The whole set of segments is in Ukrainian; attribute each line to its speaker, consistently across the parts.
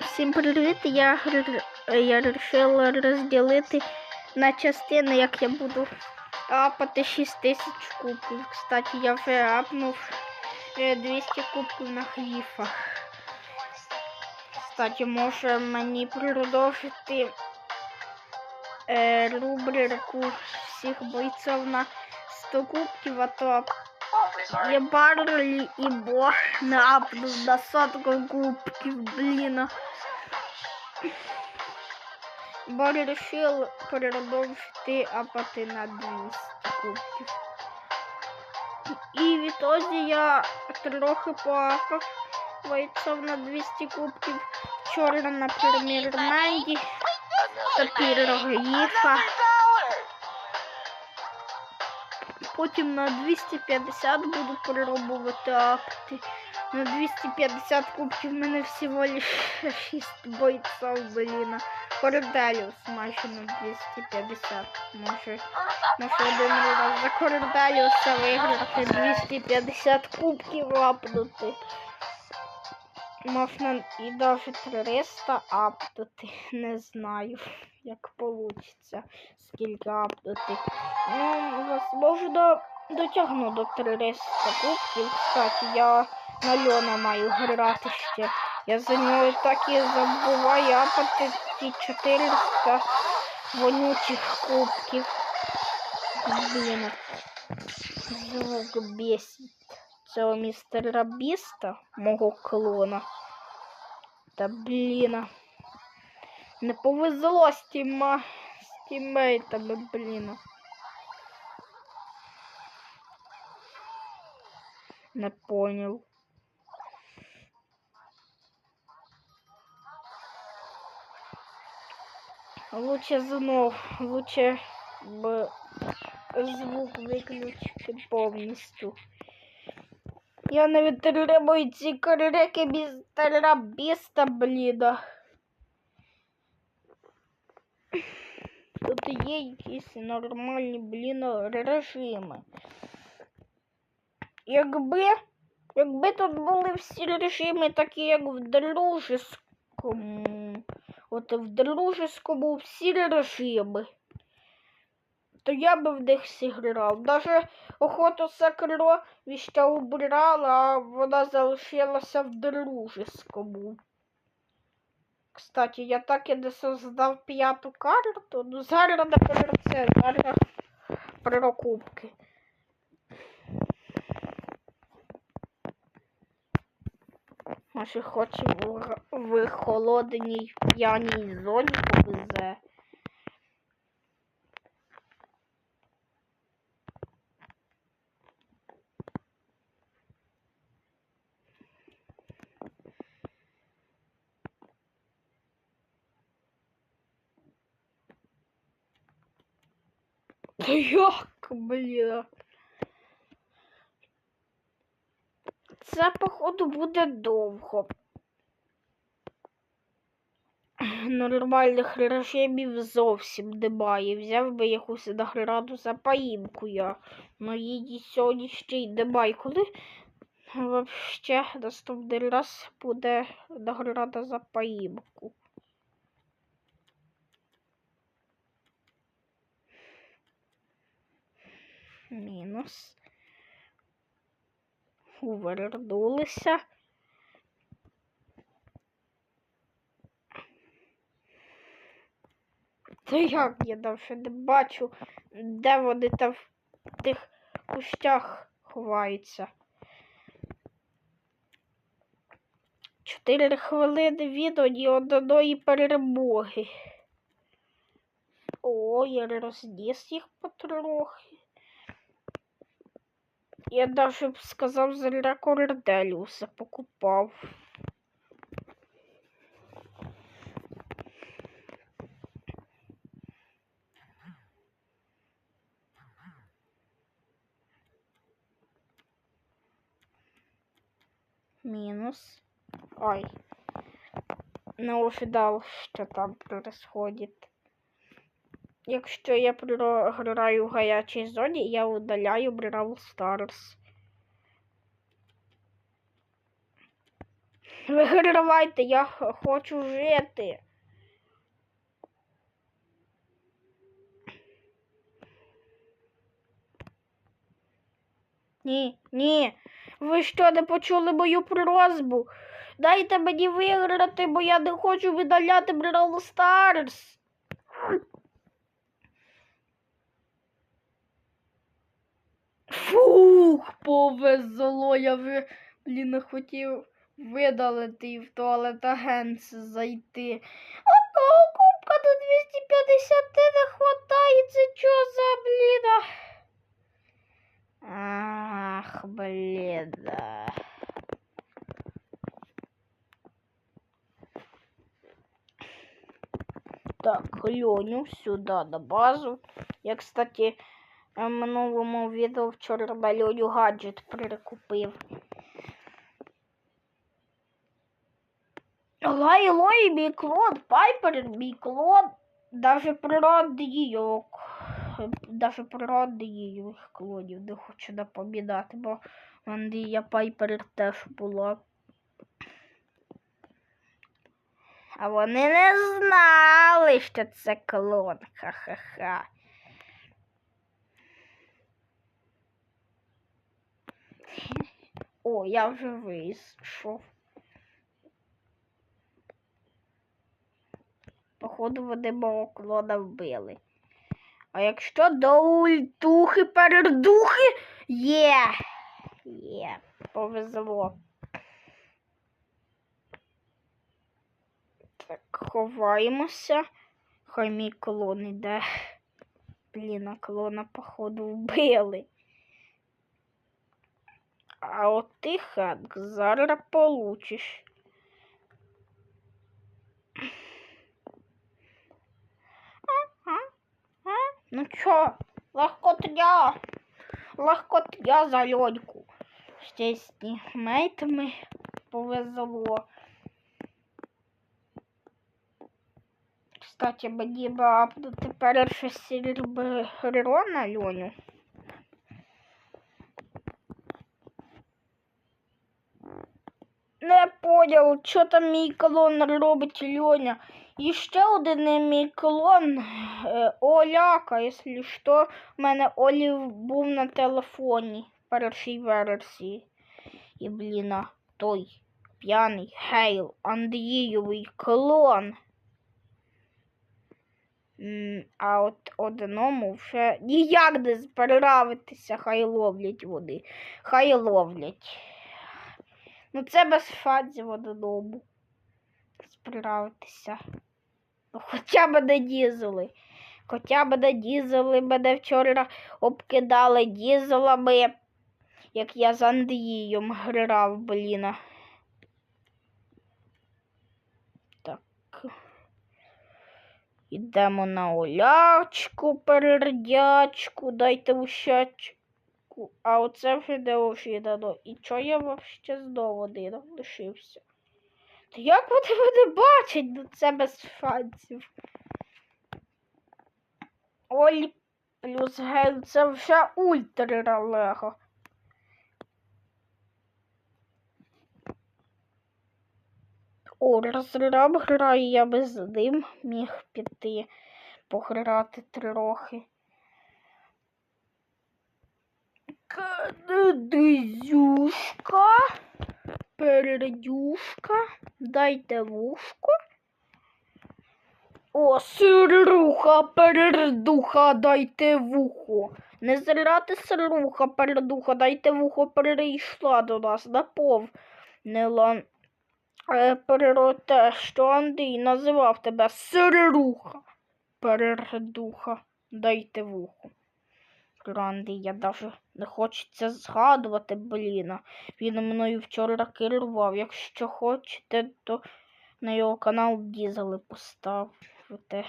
Speaker 1: Всім привіт! Я, я вирішила розділити на частини, як я буду апати 6 тисяч кубків. Кстати, я вже апнув е, 200 кубків на хліфах. Кстати, може мені продовжити е, рубрику всіх бойців на 100 кубків, а то я Барлі і Бог не апнув на сотку кубків, блін. Бо вирішив продовжити апати на 200 кубків. І відтоді я трохи поапав бойців на 200 кубків. Вчора на Прем'єр-Менді та Пірогіфа. Потім на 250 буду пробувати апти. На 250 кубків мене всього лише 6 бойців, блін. Корделіус майже на 250. Може, може один раз за Корделіуса виграти 250 кубків апнути. Можна і навіть 300 апнути. Не знаю, як вийде, скільки апнути. Ну, возможно, дотягну до 300 кубків. Кстати, я на Льона маю грати ще. Я за нього так і забуваю апати ті 400 вонючих кубків. Блін, звук бесить. Цього містера Біста, мого клона. Та блін. Не повезло з тіма, з тімейтами, блін. Не понял. Лучше знов, лучше б звук виключити повністю. Я не витримую ці корреки містера Біста, бліда. Тут є якісь нормальні, блін, режими. Якби, якби тут були всі режими, такі як в дружескому, от в дружескому всі режими, то я би в них всі грав. Даже охоту сокровища убрала, а вона залишилася в дружескому. Кстати, я так і не создав п'яту карту. Ну зараз про це, зараз про. Може хоче в, в холодній п'яній зоні повезе. Та як, блін? Це, походу, буде довго. Нормальних режимів зовсім немає. Взяв би якусь награду за поїмку я. Ну її сьогодні ще й немає. Коли вообще наступний раз буде награда за поїмку. Мінус. Увернулися. Та як я давше не бачу, де вони там в тих кущах ховаються. Чотири хвилини відео ні одної перемоги. О, я розніс їх потрохи. Я даже б сказав зря Корделіуса покупав. Мінус. Ой. Не ожидав, що там происходит. Якщо я програю в гарячій зоні, я удаляю Brawl Stars. Вигравайте, я хочу жити. Ні, ні. Ви що, не почули мою просьбу? Дайте мені виграти, бо я не хочу видаляти Brawl Stars. Фух, повезло, я ви, блін, хотів видалити і в туалет агенції зайти. Одного кубка до 250 не хватає, це що за бліда? Ах, бліда. Так, Льоню сюди на базу. Я, кстати, в минулому відео вчора на Льоню гаджет прикупив. Лайло і мій клон, Пайпер, мій клон, даже природний даже природний клонів не хочу напомінати, бо Андрія Пайпер теж була. А вони не знали, що це клон. Ха-ха-ха. О, я вже вийшов. Походу, вони мого клона вбили. А якщо до ультухи передухи є. Є, повезло. Так, ховаємося. Хай мій клон іде. Блін, а клона, походу, вбили. А от ти, Ханк, зараз получиш. Ну чо, легкотня, легкотня за льоньку. Ще з тімейтами повезло. Кстати, мені би апнути перше серебро на льоню. Не поняв, що там мій колон робить Льоня. І ще один мій клон е, Оляка, якщо що, в мене Олів був на телефоні першій версії. І, блін, той п'яний Гейл Андрієвий клон. А от одному вже ніяк не справитися, хай ловлять вони. Хай ловлять. Ну це без фадзів одному справитися. Ну, хоча б не дізели. Хоча б не дізели мене вчора обкидали дізелами, як я з Андрієм грав, блін. Так. Ідемо на олячку, перердячку, дайте ущачку. А оце вже де вже. І чого я вообще знову один лишився? Та як вони мене бачать? Ну це без шансів. Олі плюс гель це вже ультра лего. О, розраб грає, я без ним міг піти пограти трохи. Кадизюшка, передюшка, дайте вушко. О, сируха, передуха, дайте вухо. Не зрати сируха, передуха, дайте вухо, перейшла до нас наповнила е, те, що Андрій називав тебе сируха, передуха, дайте вухо. Андрій, я даже не хочеться згадувати, блін. Він мною вчора керував. Якщо хочете, то на його канал Дізели поставити.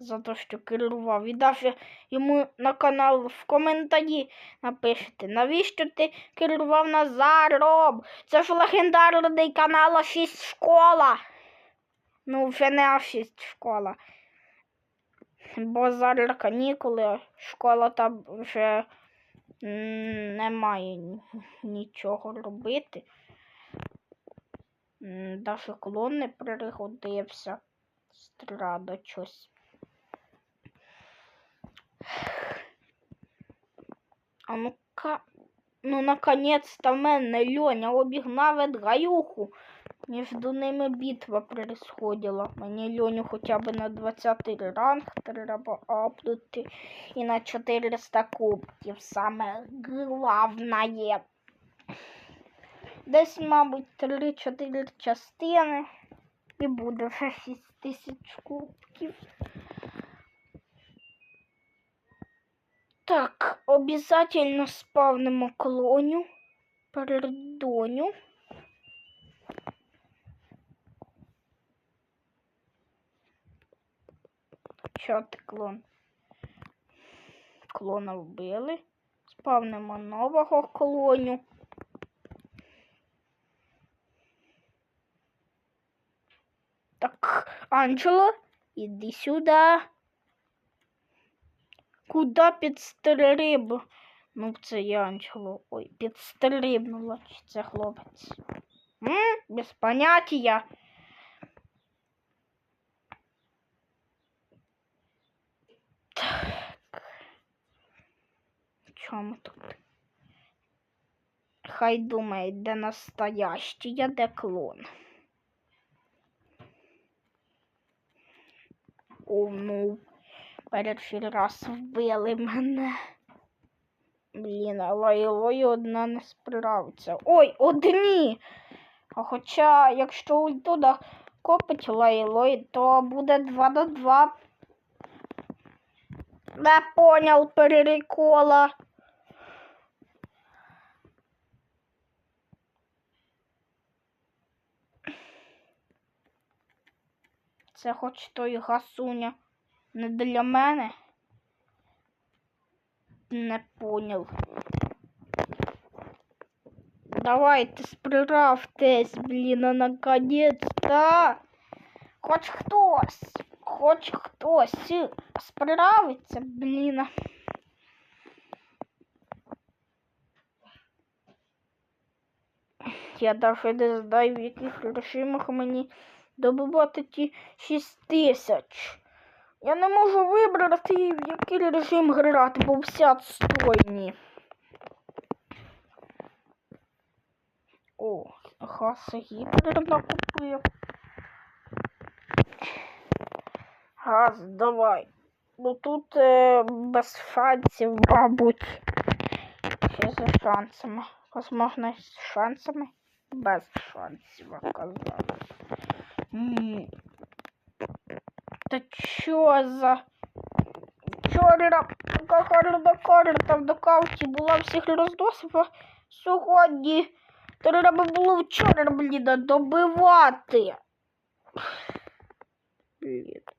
Speaker 1: За те, що керував. І навіть йому на канал в коментарі напишете, навіщо ти керував Назаром? Це ж легендарний канал А6 школа. Ну, вже не А6 школа. Бо зараз канікули, школа там вже Немає нічого робити. Даже клон не пригодився. Страда щось. А ну-ка. Ну, наконец-то мене Льоня обігнав Едгаюху. Між ними битва происходила. Мені Льоню хоча б на 20 ранг треба апнути. І на 400 кубків. Саме главное. Десь, мабуть, 3-4 частини. І буде вже 6 тисяч кубків. Так, обязательно спавнимо клоню. Пердоню. Що ти клон? Клона вбили. Спавнимо нового клоню. Так, Анджело, іди сюди. Куда підстриб? Ну, це я Анджело. Ой, підстрибнула. Це хлопець? М? Без поняття. Так. Чому тут? Хай думає, де настоящий, а де клон. О, ну. Перший раз вбили мене. Блін, а лайлой одна не справиться. Ой, одні! А хоча, якщо ультуда копить лайлой, то буде 2 до 2. Не понял перерикола. Це хоч той гасуня не для мене. Не понял. Давайте справтесь, блін, а наконец-то. Хоч хтось, хоч хтось справиться, блін. Я даже не знаю, в яких режимах мені добувати ті 6 тисяч. Я не можу вибрати, в який режим грати, бо всі отстойні. О, гаса гіпер накупив. Газ, давай. Ну тут е, без шансів, мабуть. Чи за шансами? Возможно, з шансами? Без шансів оказалось. Та чо за вчора така гарна карта в докауті була всіх роздосів, а сьогодні треба було вчора, блін, добивати. Блін.